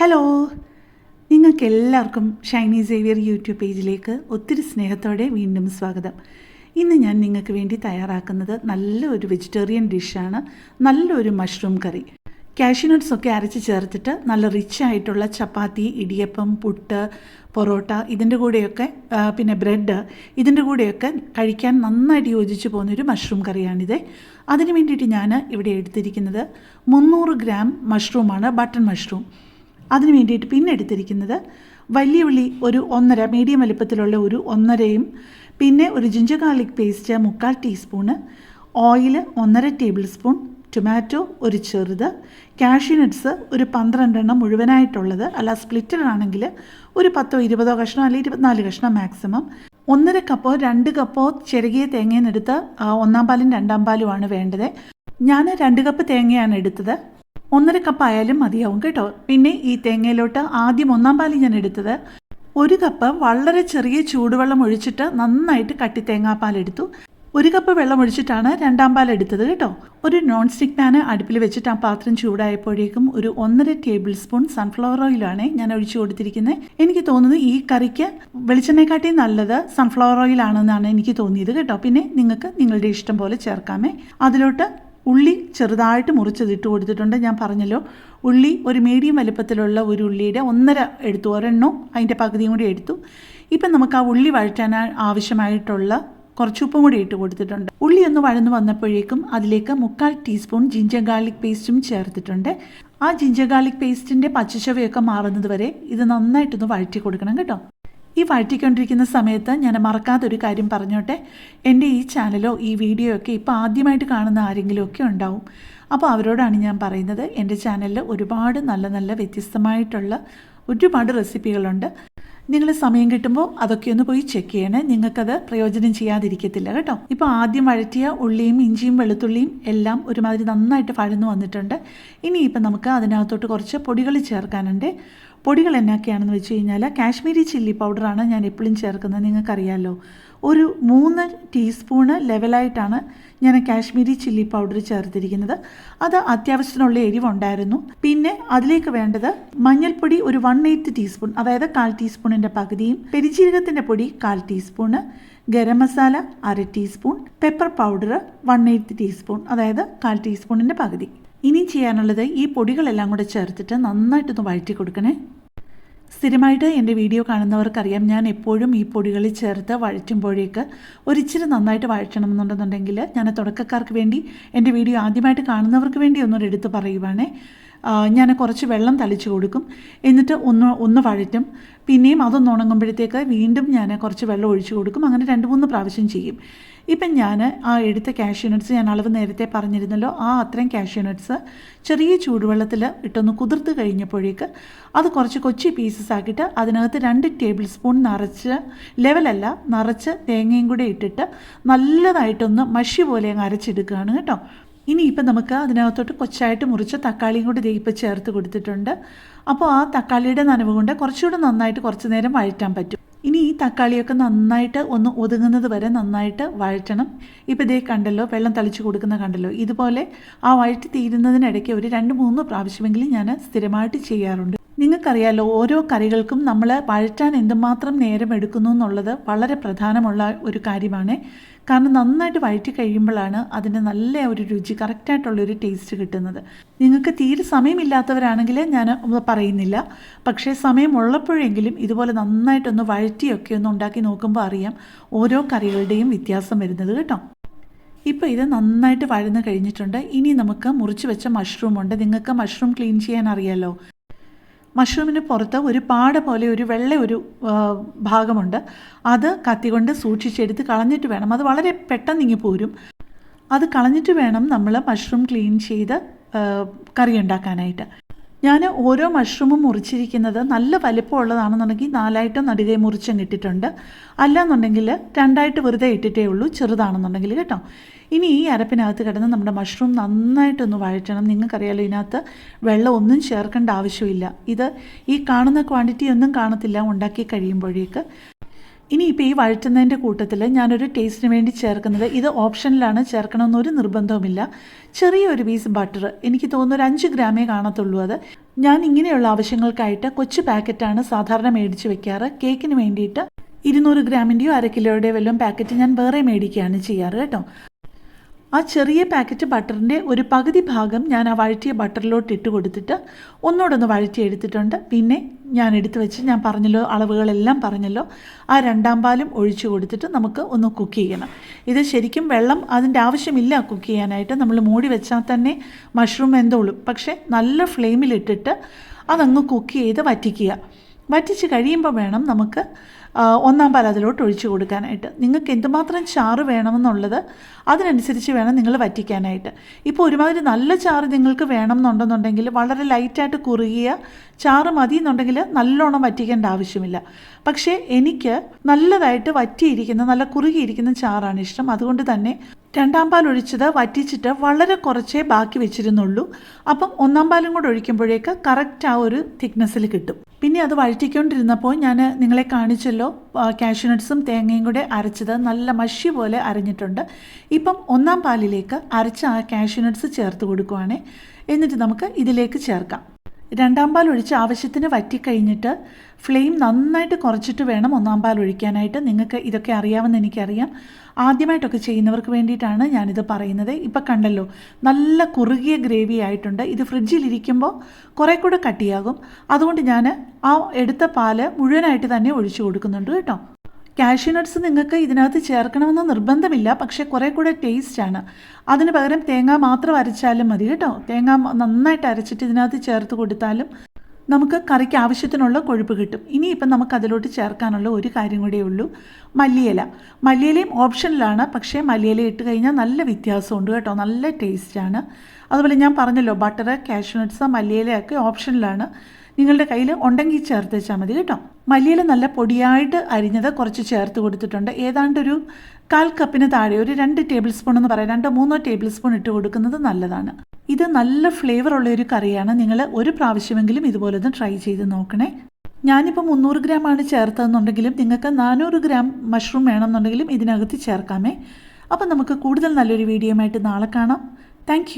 Hello നിങ്ങൾക്ക് എല്ലാവർക്കും Shiny Xavier YouTube പേജിലേക്ക് ഒത്തിരി സ്നേഹത്തോടെ വീണ്ടും സ്വാഗതം. ഇന്ന് ഞാൻ നിങ്ങൾക്ക് വേണ്ടി തയ്യാറാക്കുന്നത് നല്ലൊരു വെജിറ്റേറിയൻ ഡിഷാണ്. നല്ലൊരു മഷ്റൂം കറി. കാഷ്യൂനട്ട്സ് ഒക്കെ അരച്ച് ചേർത്തിട്ട് നല്ല റിച്ച് ആയിട്ടുള്ള ചപ്പാത്തി ഇടിയപ്പം പുട്ട് പൊറോട്ട ഇതിന്റെ കൂടെയൊക്കെ പിന്നെ ബ്രെഡ് ഇതിന്റെ കൂടെയൊക്കെ കഴിക്കാൻ നന്നായിട്ട് യോജിച്ച് പോകുന്നൊരു മഷ്റൂം കറിയാണിത്. അതിന് വേണ്ടിയിട്ട് ഞാൻ ഇവിടെ എടുത്തിരിക്കുന്നത് മുന്നൂറ് ഗ്രാം മഷ്റൂമാണ് ബട്ടൺ മഷ്റൂം. അതിന് വേണ്ടിയിട്ട് പിന്നെ എടുത്തിരിക്കുന്നത് വലിയ ഉള്ളി ഒരു ഒന്നര മീഡിയം വലിപ്പത്തിലുള്ള ഒരു ഒന്നരയും പിന്നെ ഒരു ജിഞ്ചർ ഗാർലിക് പേസ്റ്റ് മുക്കാൽ ടീസ്പൂണ് ഓയിൽ ഒന്നര ടേബിൾ സ്പൂൺ ടൊമാറ്റോ ഒരു ചെറുത് കാഷ്യൂ നട്ട്സ് ഒരു പന്ത്രണ്ടെണ്ണം മുഴുവനായിട്ടുള്ളത് അല്ല സ്പ്ലിറ്റഡ് ആണെങ്കിൽ ഒരു പത്തോ ഇരുപതോ കഷ്ണം അല്ലെങ്കിൽ ഇരുപത്തിനാല് കഷ്ണം മാക്സിമം ഒന്നര കപ്പോ രണ്ട് കപ്പോ ചെറുകിയ തേങ്ങയെന്നെടുത്ത് ഒന്നാം പാലും രണ്ടാം പാലുമാണ് വേണ്ടത്. ഞാൻ രണ്ട് കപ്പ് തേങ്ങയാണ് എടുത്തത്. ഒന്നര കപ്പ് ആയാലും മതിയാവും കേട്ടോ. പിന്നെ ഈ തേങ്ങയിലോട്ട് ആദ്യം ഒന്നാം പാൽ ഞാൻ എടുത്തത് ഒരു കപ്പ് വളരെ ചെറിയ ചൂടുവെള്ളം ഒഴിച്ചിട്ട് നന്നായിട്ട് കട്ടി തേങ്ങാപ്പാൽ എടുത്തു. ഒരു കപ്പ് വെള്ളം ഒഴിച്ചിട്ടാണ് രണ്ടാം പാൽ എടുത്തത് കേട്ടോ. ഒരു നോൺ സ്റ്റിക്ക് പാന് അടുപ്പിൽ വെച്ചിട്ട് ആ പാത്രം ചൂടായപ്പോഴേക്കും ഒരു ഒന്നര ടേബിൾ സ്പൂൺ സൺഫ്ലവർ ഓയിലാണ് ഞാൻ ഒഴിച്ചു കൊടുത്തിരിക്കുന്നത് എനിക്ക് തോന്നുന്നത് ഈ കറിക്ക് വെളിച്ചെണ്ണയെക്കാട്ടി നല്ലത് സൺഫ്ലവർ ഓയിലാണെന്നാണ് എനിക്ക് തോന്നിയത് കേട്ടോ. പിന്നെ നിങ്ങൾക്ക് നിങ്ങളുടെ ഇഷ്ടം പോലെ ചേർക്കാമേ. അതിലോട്ട് ഉള്ളി ചെറുതായിട്ട് മുറിച്ചതിട്ട് കൊടുത്തിട്ടുണ്ട്. ഞാൻ പറഞ്ഞല്ലോ ഉള്ളി ഒരു മീഡിയം വലുപ്പത്തിലുള്ള ഒരു ഉള്ളിയുടെ ഒന്നര എടുത്തു ഒരെണ്ണോ അതിന്റെ പകുതിയും കൂടി എടുത്തു. ഇപ്പം നമുക്ക് ആ ഉള്ളി വഴറ്റാൻ ആവശ്യമായിട്ടുള്ള കുറച്ച് ഉപ്പും കൂടി ഇട്ട് കൊടുത്തിട്ടുണ്ട്. ഉള്ളി ഒന്ന് വഴന്നു വന്നപ്പോഴേക്കും അതിലേക്ക് മുക്കാൽ ടീസ്പൂൺ ജിഞ്ചർ ഗാർലിക് പേസ്റ്റും ചേർത്തിട്ടുണ്ട്. ആ ജിഞ്ചർ ഗാർലിക് പേസ്റ്റിന്റെ പച്ചച്ചവയൊക്കെ മാറുന്നത് വരെ ഇത് നന്നായിട്ടൊന്ന് വഴറ്റി കൊടുക്കണം കേട്ടോ. ഈ വഴറ്റിക്കൊണ്ടിരിക്കുന്ന സമയത്ത് ഞാൻ മറക്കാത്തൊരു കാര്യം പറഞ്ഞോട്ടെ. എന്റെ ഈ ചാനലോ ഈ വീഡിയോ ഒക്കെ ഇപ്പോൾ ആദ്യമായിട്ട് കാണുന്ന ആരെങ്കിലുമൊക്കെ ഉണ്ടാവും. അപ്പോൾ അവരോടാണ് ഞാൻ പറയുന്നത് എന്റെ ചാനലിൽ ഒരുപാട് നല്ല നല്ല വ്യത്യസ്തമായിട്ടുള്ള ഒരുപാട് റെസിപ്പികളുണ്ട്. നിങ്ങൾ സമയം കിട്ടുമ്പോൾ അതൊക്കെ ഒന്ന് പോയി ചെക്ക് ചെയ്യണേ. നിങ്ങൾക്കത് പ്രയോജനം ചെയ്യാതിരിക്കത്തില്ല കേട്ടോ. ഇപ്പോൾ ആദ്യം വഴറ്റിയ ഉള്ളിയും ഇഞ്ചിയും വെളുത്തുള്ളിയും എല്ലാം ഒരുമാതിരി നന്നായിട്ട് വഴന്നു വന്നിട്ടുണ്ട്. ഇനിയിപ്പോൾ നമുക്ക് അതിനകത്തോട്ട് കുറച്ച് പൊടികൾ ചേർക്കാനുണ്ട്. പൊടികൾ എന്നൊക്കെയാണെന്ന് വെച്ച് കഴിഞ്ഞാൽ കാശ്മീരി ചില്ലി പൗഡറാണ് ഞാൻ എപ്പോഴും ചേർക്കുന്നത്. നിങ്ങൾക്കറിയാമല്ലോ ഒരു മൂന്ന് ടീസ്പൂണ് ലെവലായിട്ടാണ് ഞാൻ കാശ്മീരി ചില്ലി പൗഡർ ചേർത്തിരിക്കുന്നത്. അത് അത്യാവശ്യത്തിനുള്ള എരിവുണ്ടായിരുന്നു. പിന്നെ അതിലേക്ക് വേണ്ടത് മഞ്ഞൾപ്പൊടി ഒരു വൺ എയ്ത്ത് ടീസ്പൂൺ അതായത് കാൽ ടീസ്പൂണിന്റെ പകുതിയും പെരിജീരകത്തിന്റെ പൊടി കാൽ ടീസ്പൂണ് ഗരം മസാല അര teaspoon pepper powder one eighth teaspoon അതായത് കാൽ ടീസ്പൂണിന്റെ പകുതി. ഇനി ചെയ്യാനുള്ളത് ഈ പൊടികളെല്ലാം കൂടെ ചേർത്തിട്ട് നന്നായിട്ടൊന്ന് വഴറ്റി കൊടുക്കണേ സ്ഥിരമായിട്ട് എന്റെ വീഡിയോ കാണുന്നവർക്കറിയാം ഞാൻ എപ്പോഴും ഈ പൊടികൾ ചേർത്ത് വഴറ്റുമ്പോഴേക്ക് ഒരിച്ചിരി നന്നായിട്ട് വഴറ്റണം എന്നുണ്ടെന്നുണ്ടെങ്കിൽ ഞാൻ തുടക്കക്കാർക്ക് വേണ്ടി എന്റെ വീഡിയോ ആദ്യമായിട്ട് കാണുന്നവർക്ക് വേണ്ടി ഒന്നൊരു എടുത്ത് പറയുവാണേ. ഞാൻ കുറച്ച് വെള്ളം തളിച്ചു കൊടുക്കും. എന്നിട്ട് ഒന്ന് ഒന്ന് വഴറ്റും. പിന്നെയും അതൊന്ന് ഉണങ്ങുമ്പോഴത്തേക്ക് വീണ്ടും ഞാൻ കുറച്ച് വെള്ളം ഒഴിച്ചു കൊടുക്കും. അങ്ങനെ രണ്ട് മൂന്ന് പ്രാവശ്യം ചെയ്യും. ഇപ്പം ഞാൻ ആ എടുത്ത കാഷ്യൂ നട്ട്സ് ഞാൻ അളവ് നേരത്തെ പറഞ്ഞിരുന്നല്ലോ. ആ അത്രയും കാഷ്യൂ നട്ട്സ് ചെറിയ ചൂടുവെള്ളത്തിൽ ഇട്ടൊന്ന് കുതിർത്ത് കഴിഞ്ഞപ്പോഴേക്ക് അത് കുറച്ച് കൊച്ചി പീസസ് ആക്കിയിട്ട് അതിനകത്ത് രണ്ട് ടേബിൾ സ്പൂൺ നിറച്ച് ലെവലല്ല നിറച്ച് തേങ്ങയും കൂടെ ഇട്ടിട്ട് നല്ലതായിട്ടൊന്ന് മഷി പോലെ അങ്ങ് അരച്ചെടുക്കുകയാണ് കേട്ടോ. ഇനി ഇപ്പം നമുക്ക് അതിനകത്തോട്ട് കൊച്ചായിട്ട് മുറിച്ച തക്കാളിയും കൂടി ദേ ഇപ്പം ചേർത്ത് കൊടുത്തിട്ടുണ്ട്. അപ്പോൾ ആ തക്കാളിയുടെ നനവ് കൊണ്ട് കുറച്ചുകൂടെ നന്നായിട്ട് കുറച്ച് നേരം വഴറ്റാൻ പറ്റും. ഇനി ഈ തക്കാളിയൊക്കെ നന്നായിട്ട് ഒന്ന് ഒതുങ്ങുന്നത് വരെ നന്നായിട്ട് വഴറ്റണം. ഇപ്പോൾ ഇതേ കണ്ടല്ലോ വെള്ളം തളിച്ച് കൊടുക്കുന്ന കണ്ടല്ലോ. ഇതുപോലെ ആ വഴറ്റി തീരുന്നതിനിടയ്ക്ക് ഒരു രണ്ട് മൂന്ന് പ്രാവശ്യമെങ്കിലും ഞാൻ സ്ഥിരമായിട്ട് ചെയ്യാറുണ്ട്. നിങ്ങൾക്കറിയാലോ ഓരോ കറികൾക്കും നമ്മൾ വഴറ്റാൻ എന്തുമാത്രം നേരം എടുക്കുന്നു എന്നുള്ളത് വളരെ പ്രധാനമുള്ള ഒരു കാര്യമാണ്. കാരണം നന്നായിട്ട് വഴറ്റി കഴിയുമ്പോഴാണ് അതിന് നല്ല ഒരു രുചി കറക്റ്റായിട്ടുള്ളൊരു ടേസ്റ്റ് കിട്ടുന്നത്. നിങ്ങൾക്ക് തീരെ സമയമില്ലാത്തവരാണെങ്കിൽ ഞാൻ പറയുന്നില്ല. പക്ഷേ സമയമുള്ളപ്പോഴെങ്കിലും ഇതുപോലെ നന്നായിട്ടൊന്ന് വഴറ്റിയൊക്കെ ഒന്ന് ഉണ്ടാക്കി നോക്കുമ്പോൾ അറിയാം ഓരോ കറികളുടെയും വ്യത്യാസം വരുന്നത് കേട്ടോ. ഇപ്പോൾ ഇത് നന്നായിട്ട് വഴന്ന് കഴിഞ്ഞിട്ടുണ്ട്. ഇനി നമുക്ക് മുറിച്ച് വെച്ച മഷ്റൂം ഉണ്ട് നിങ്ങൾക്ക് മഷ്റൂം ക്ലീൻ ചെയ്യാൻ അറിയാലോ. മഷ്റൂമിന് പുറത്ത് ഒരു പാട പോലെ ഒരു വെള്ള ഒരു ഭാഗമുണ്ട്. അത് കത്തികൊണ്ട് സൂക്ഷിച്ചെടുത്ത് കളഞ്ഞിട്ട് വേണം. അത് വളരെ പെട്ടെന്ന് ഇങ്ങി പോരും. അത് കളഞ്ഞിട്ട് വേണം നമ്മൾ മഷ്റൂം ക്ലീൻ ചെയ്ത് കറി ഉണ്ടാക്കാനായിട്ട് ഞാൻ ഓരോ മഷ്റൂമും മുറിച്ചിരിക്കുന്നത് നല്ല വലിപ്പമുള്ളതാണെന്നുണ്ടെങ്കിൽ നാലായിട്ട് നടുകെ മുറിച്ചും ഇട്ടിട്ടുണ്ട് അല്ലാന്നുണ്ടെങ്കിൽ രണ്ടായിട്ട് വെറുതെ ഇട്ടിട്ടേ ഉള്ളൂ ചെറുതാണെന്നുണ്ടെങ്കിൽ കേട്ടോ. ഇനി ഈ അരപ്പിനകത്ത് കിടന്ന് നമ്മുടെ മഷ്റൂം നന്നായിട്ടൊന്ന് വഴറ്റണം. നിങ്ങൾക്കറിയാലോ ഇതിനകത്ത് വെള്ളം ഒന്നും ചേർക്കേണ്ട ആവശ്യമില്ല. ഇത് ഈ കാണുന്ന ക്വാണ്ടിറ്റി ഒന്നും കാണത്തില്ല ഉണ്ടാക്കി കഴിയുമ്പോഴേക്ക്. ഇനിയിപ്പോൾ ഈ വഴറ്റുന്നതിന്റെ കൂട്ടത്തിൽ ഞാനൊരു ടേസ്റ്റിന് വേണ്ടി ചേർക്കുന്നത് ഇത് ഓപ്ഷനിലാണ് ചേർക്കണമെന്നൊരു നിർബന്ധവുമില്ല. ചെറിയൊരു പീസ് ബട്ടർ എനിക്ക് തോന്നുന്നു ഒരു അഞ്ച് ഗ്രാമേ കാണത്തുള്ളൂ അത്. ഞാൻ ഇങ്ങനെയുള്ള ആവശ്യങ്ങൾക്കായിട്ട് കൊച്ചു പാക്കറ്റാണ് സാധാരണ മേടിച്ച് വെക്കാറ്. കേക്കിന് വേണ്ടിയിട്ട് ഇരുന്നൂറ് ഗ്രാമിന്റെയോ അര കിലോയുടെയോ വല്ലതും പാക്കറ്റ് ഞാൻ വേറെ മേടിക്കുകയാണ് ചെയ്യാറ് കേട്ടോ. ആ ചെറിയ പാക്കറ്റ് ബട്ടറിന്റെ ഒരു പകുതി ഭാഗം ഞാൻ ആ വഴറ്റിയ ബട്ടറിലോട്ട് ഇട്ട് കൊടുത്തിട്ട് ഒന്നുകൂടെ വഴറ്റി എടുത്തിട്ടുണ്ട്. പിന്നെ ഞാൻ എടുത്തു വെച്ച് ഞാൻ പറഞ്ഞല്ലോ അളവുകളെല്ലാം പറഞ്ഞല്ലോ. ആ രണ്ടാം പാലും ഒഴിച്ചു കൊടുത്തിട്ട് നമുക്ക് ഒന്ന് കുക്ക് ചെയ്യണം. ഇത് ശരിക്കും വെള്ളം അതിന്റെ ആവശ്യമില്ല കുക്ക് ചെയ്യാനായിട്ട്. നമ്മൾ മൂടി വെച്ചാൽ തന്നെ മഷ്റൂം എന്തോളും പക്ഷേ നല്ല ഫ്ലെയിമിലിട്ടിട്ട് അതങ്ങ് കുക്ക് ചെയ്ത് വറ്റിക്കുക. വറ്റിച്ച് കഴിയുമ്പോൾ വേണം നമുക്ക് ഒന്നാം പാൽ അതിലോട്ട് ഒഴിച്ചു കൊടുക്കാനായിട്ട്. നിങ്ങൾക്ക് എന്തുമാത്രം ചാറ് വേണമെന്നുള്ളത് അതിനനുസരിച്ച് വേണം നിങ്ങൾ വറ്റിക്കാനായിട്ട്. ഇപ്പോൾ ഒരുമാതിരി നല്ല ചാറ് നിങ്ങൾക്ക് വേണമെന്നുണ്ടെന്നുണ്ടെങ്കിൽ വളരെ ലൈറ്റായിട്ട് കുറുകിയ ചാറ് മതി എന്നുണ്ടെങ്കിൽ നല്ലോണം വറ്റിക്കേണ്ട ആവശ്യമില്ല. പക്ഷേ എനിക്ക് നല്ലതായിട്ട് വറ്റിയിരിക്കുന്ന നല്ല കുറുകിയിരിക്കുന്ന ചാറാണ് ഇഷ്ടം. അതുകൊണ്ട് തന്നെ രണ്ടാം പാൽ ഒഴിച്ചത് വറ്റിച്ചിട്ട് വളരെ കുറച്ചേ ബാക്കി വെച്ചിരുന്നുള്ളൂ. അപ്പം ഒന്നാം പാലും കൂടെ ഒഴിക്കുമ്പോഴേക്ക് കറക്റ്റ് ആ ഒരു തിക്നെസ്സിൽ കിട്ടും. പിന്നെ അത് വഴറ്റിക്കൊണ്ടിരുന്നപ്പോൾ ഞാൻ നിങ്ങളെ കാണിച്ചല്ലോ കാഷ്യൂനട്ട്സും തേങ്ങയും കൂടെ അരച്ചത് നല്ല മഷി പോലെ അരഞ്ഞിട്ടുണ്ട്. ഇപ്പം ഒന്നാം പാലിലേക്ക് അരച്ച ആ കാഷ്യൂനട്ട്സ് ചേർത്ത് കൊടുക്കുവാണേ. എന്നിട്ട് നമുക്ക് ഇതിലേക്ക് ചേർക്കാം. രണ്ടാം പാൽ ഒഴിച്ച് ആവശ്യത്തിന് വറ്റിക്കഴിഞ്ഞിട്ട് ഫ്ലെയിം നന്നായിട്ട് കുറച്ചിട്ട് വേണം ഒന്നാം പാൽ ഒഴിക്കാനായിട്ട്. നിങ്ങൾക്ക് ഇതൊക്കെ അറിയാമെന്ന് എനിക്കറിയാം. ആദ്യമായിട്ടൊക്കെ ചെയ്യുന്നവർക്ക് വേണ്ടിയിട്ടാണ് ഞാനിത് പറയുന്നത്. ഇപ്പം കണ്ടല്ലോ നല്ല കുറുകിയ ഗ്രേവി ആയിട്ടുണ്ട്. ഇത് ഫ്രിഡ്ജിലിരിക്കുമ്പോൾ കുറേ കൂടെ കട്ടിയാകും. അതുകൊണ്ട് ഞാൻ ആ എടുത്ത പാൽ മുഴുവനായിട്ട് തന്നെ ഒഴിച്ചു കൊടുക്കുന്നുണ്ട് കേട്ടോ. കാഷ്യൂ നട്ട്സ് നിങ്ങൾക്ക് ഇതിനകത്ത് ചേർക്കണമെന്ന് നിർബന്ധമില്ല. പക്ഷേ കുറേ കൂടെ ടേസ്റ്റാണ് അതിന് പകരം തേങ്ങ മാത്രം അരച്ചാലും മതി കേട്ടോ. തേങ്ങ നന്നായിട്ട് അരച്ചിട്ട് ഇതിനകത്ത് ചേർത്ത് കൊടുത്താലും നമുക്ക് കറിക്ക് ആവശ്യത്തിനുള്ള കൊഴുപ്പ് കിട്ടും. ഇനിയിപ്പം നമുക്ക് അതിലോട്ട് ചേർക്കാനുള്ള ഒരു കാര്യം കൂടെ ഉള്ളൂ. മല്ലിയില. മല്ലിയിലയും ഓപ്ഷനിലാണ്. പക്ഷേ മല്ലിയില ഇട്ട് കഴിഞ്ഞാൽ നല്ല വ്യത്യാസമുണ്ട് കേട്ടോ. നല്ല ടേസ്റ്റാണ്. അതുപോലെ ഞാൻ പറഞ്ഞല്ലോ ബട്ടർ കാഷ്നട്ട്സ് മല്ലിയിലയൊക്കെ ഓപ്ഷനിലാണ്. നിങ്ങളുടെ കയ്യിൽ ഉണ്ടെങ്കിൽ ചേർത്ത് വെച്ചാൽ മതി കേട്ടോ. മല്ലിയില നല്ല പൊടിയായിട്ട് അരിഞ്ഞത് കുറച്ച് ചേർത്ത് കൊടുത്തിട്ടുണ്ട്. ഏതാണ്ട് ഒരു കാൽ കപ്പിന് താഴെ ഒരു രണ്ട് ടേബിൾ സ്പൂൺ എന്ന് പറയാം. രണ്ടോ മൂന്നോ ടേബിൾ സ്പൂൺ ഇട്ട് കൊടുക്കുന്നത് നല്ലതാണ്. ഇത് നല്ല ഫ്ലേവർ ഉള്ള ഒരു കറിയാണ്. നിങ്ങൾ ഒരു പ്രാവശ്യമെങ്കിലും ഇതുപോലെ ഒന്ന് ട്രൈ ചെയ്ത് നോക്കണേ. ഞാനിപ്പോൾ മുന്നൂറ് ഗ്രാം ആണ് ചേർത്തതെന്നുണ്ടെങ്കിലും നിങ്ങൾക്ക് നാനൂറ് ഗ്രാം മഷ്റൂം വേണമെന്നുണ്ടെങ്കിലും ഇതിനകത്ത് ചേർക്കാമേ. അപ്പം നമുക്ക് കൂടുതൽ നല്ലൊരു വീഡിയോ ആയിട്ട് നാളെ കാണാം. താങ്ക്